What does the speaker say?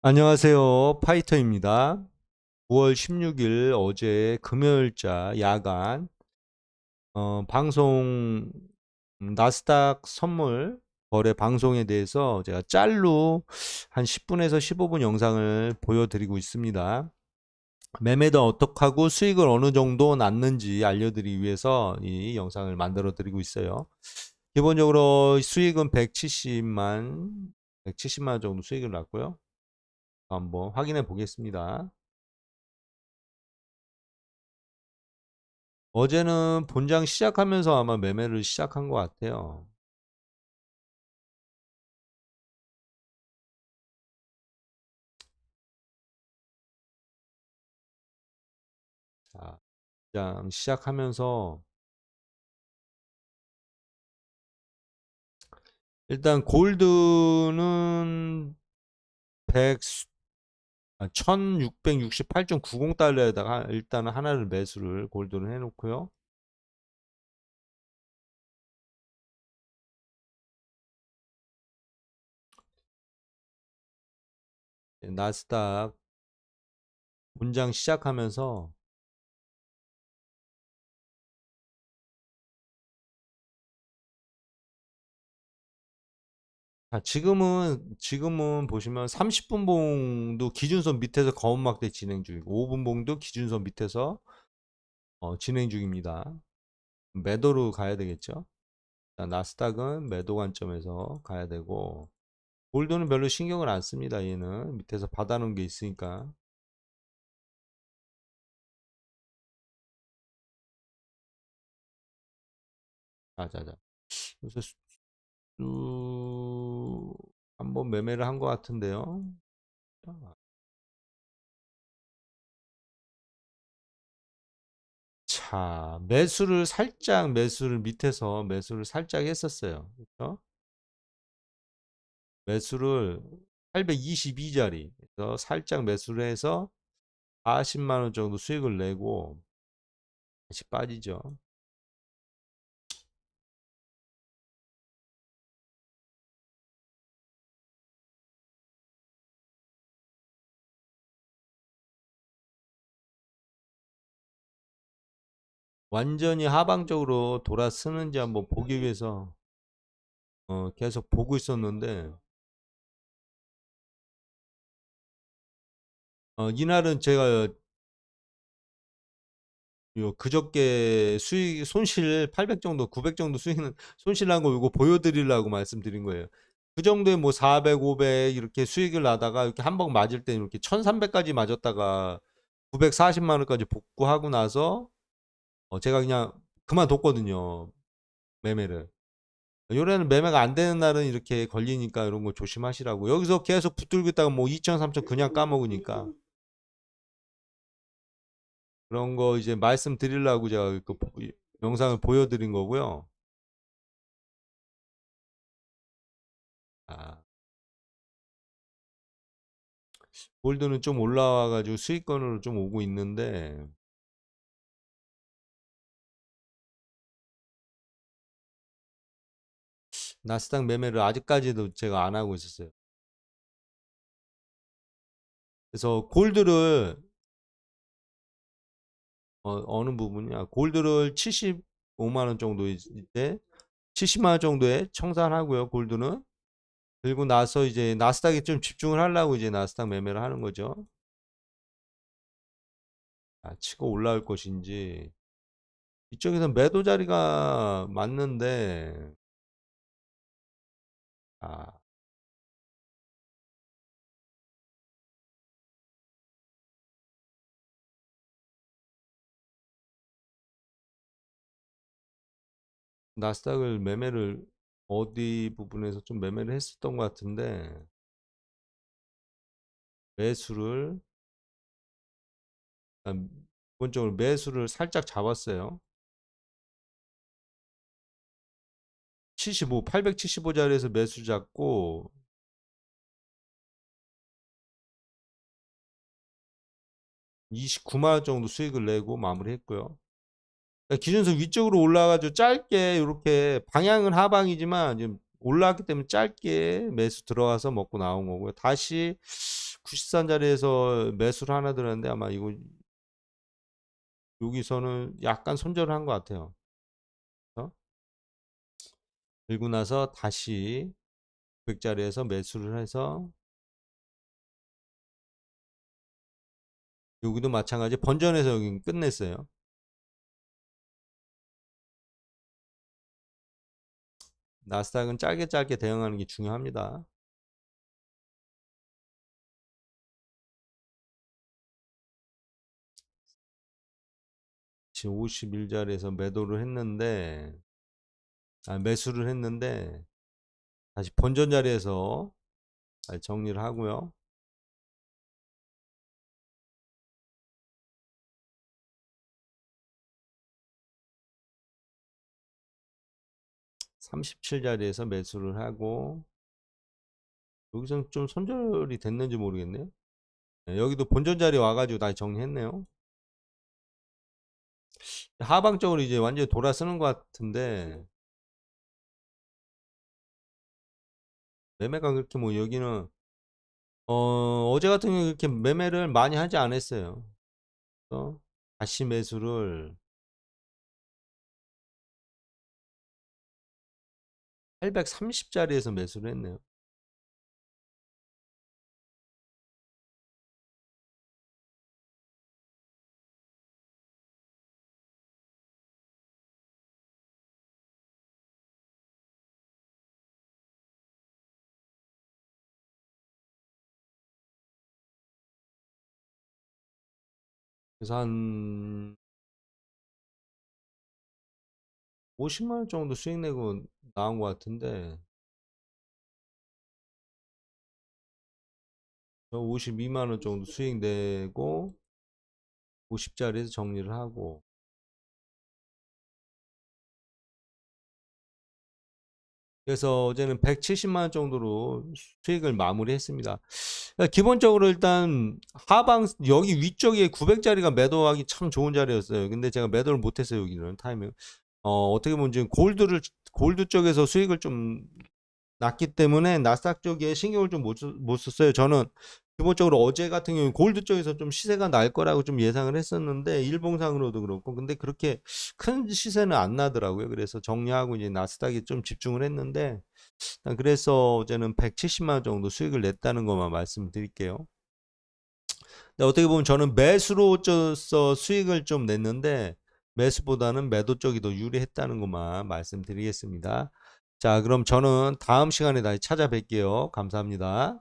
안녕하세요. 파이터입니다. 9월 16일 어제 금요일자 야간 어, 방송 음, 나스닥 선물 거래 방송에 대해서 제가 짤로 한 10분에서 15분 영상을 보여드리고 있습니다. 매매도 어떻게 하고 수익을 어느 정도 났는지 알려드리기 위해서 이 영상을 만들어 드리고 있어요. 기본적으로 수익은 170만 170만 정도 수익을 났고요. 한번 확인해 보겠습니다. 어제는 본장 시작하면서 아마 매매를 시작한 것 같아요. 자, 본장 시작하면서 일단 골드는 100, 1668.90달러에다가 일단은 하나를 매수를 골드는 해놓고요. 나스닥 본장 시작하면서 지금은 지금은 보시면 30분 봉도 기준선 밑에서 거운막대 진행 중이고 5분 봉도 기준선 밑에서 어, 진행 중입니다. 매도로 가야 되겠죠. 자, 나스닥은 매도 관점에서 가야 되고 골드는 별로 신경을 안 씁니다. 얘는 밑에서 받아놓은 게 있으니까. 자자자. 그래서 쭉 한번 매매를 한 것 같은데요. 자, 매수를 살짝 매수를 밑에서 매수를 살짝 했었어요. 그렇죠? 매수를 822자리에서 살짝 매수를 해서 40만 원 정도 수익을 내고 다시 빠지죠. 완전히 하방적으로 돌아서는지 한번 보기 위해서 어, 계속 보고 있었는데 어, 이날은 제가 요 그저께 수익 손실 800 정도 900 정도 수익은 손실난 거 이거 보여드리려고 말씀드린 거예요. 그 정도에 뭐 400, 500 이렇게 수익을 나다가 이렇게 한 번 맞을 때 이렇게 1300까지 맞았다가 940만 원까지 복구하고 나서 어, 제가 그냥 그만뒀거든요. 매매를. 요래는 매매가 안 되는 날은 이렇게 걸리니까 이런 거 조심하시라고. 여기서 계속 붙들고 있다가 뭐 2천, 3천 그냥 까먹으니까. 그런 거 이제 말씀드리려고 제가 그 보- 영상을 보여드린 거고요. 아, 골드는 좀 올라와가지고 수익권으로 좀 오고 있는데, 나스닥 매매를 아직까지도 제가 안 하고 있었어요. 그래서 골드를 어, 느 부분이냐? 골드를 75만 원 정도 이때 70만 원 정도에 청산하고요. 골드는 그리고 나서 이제 나스닥에 좀 집중을 하려고 이제 나스닥 매매를 하는 거죠. 아, 치고 올라올 것인지 이쪽에서 매도 자리가 맞는데 아, 나스닥을 매매를 어디 부분에서 좀 매매를 했었던 것 같은데 매수를 아, 기본적으로 매수를 살짝 잡았어요. 75, 875자리에서 매수 잡고 29만 원 정도 수익을 내고 마무리했고요. 그러니까 기준선 위쪽으로 올라가지고 짧게 이렇게 방향은 하방이지만 지금 올라왔기 때문에 짧게 매수 들어가서 먹고 나온 거고요. 다시 94 자리에서 매수를 하나 들었는데 아마 이거 여기서는 약간 손절한 것 같아요. 들고 나서 다시 900자리에서 매수를 해서 여기도 마찬가지 번전해서 여기 끝냈어요. 나스닥은 짧게 짧게 대응하는 게 중요합니다. 지금 51자리에서 매도를 했는데 아, 매수를 했는데 다시 본전 자리에서 잘 정리를 하고요. 삼십칠 자리에서 매수를 하고 여기서는 좀 손절이 됐는지 모르겠네요. 네, 여기도 본전 자리 와가지고 다시 정리했네요. 하방적으로 이제 완전히 돌아서는 것 같은데 매매가 그렇게 뭐 여기는 어, 어제 같은 경우 이렇게 매매를 많이 하지 않았어요. 그래서 다시 매수를 830짜리에서 매수를 했네요. 그래서 한 50만 원 정도 수익 내고 나온 것 같은데 저 52만 원 정도 수익 내고 50짜리에서 정리를 하고 그래서 어제는 170만 원 정도로 수익을 마무리했습니다. 그러니까 기본적으로 일단 하방 여기 위쪽에 900짜리가 매도하기 참 좋은 자리였어요. 근데 제가 매도를 못했어요 여기는 타이밍. 어, 어떻게 보면 지금 골드를 골드 쪽에서 수익을 좀 났기 때문에 나스닥 쪽에 신경을 좀못 썼어요. 저는 기본적으로 어제 같은 경우는 골드 쪽에서 좀 시세가 날 거라고 좀 예상을 했었는데 일봉상으로도 그렇고 근데 그렇게 큰 시세는 안 나더라고요. 그래서 정리하고 이제 나스닥에 좀 집중을 했는데 그래서 어제는 170만 원 정도 수익을 냈다는 것만 말씀드릴게요. 어떻게 보면 저는 매수로 쪄서 수익을 좀 냈는데 매수보다는 매도 쪽이 더 유리했다는 것만 말씀드리겠습니다. 자, 그럼 저는 다음 시간에 다시 찾아뵐게요. 감사합니다.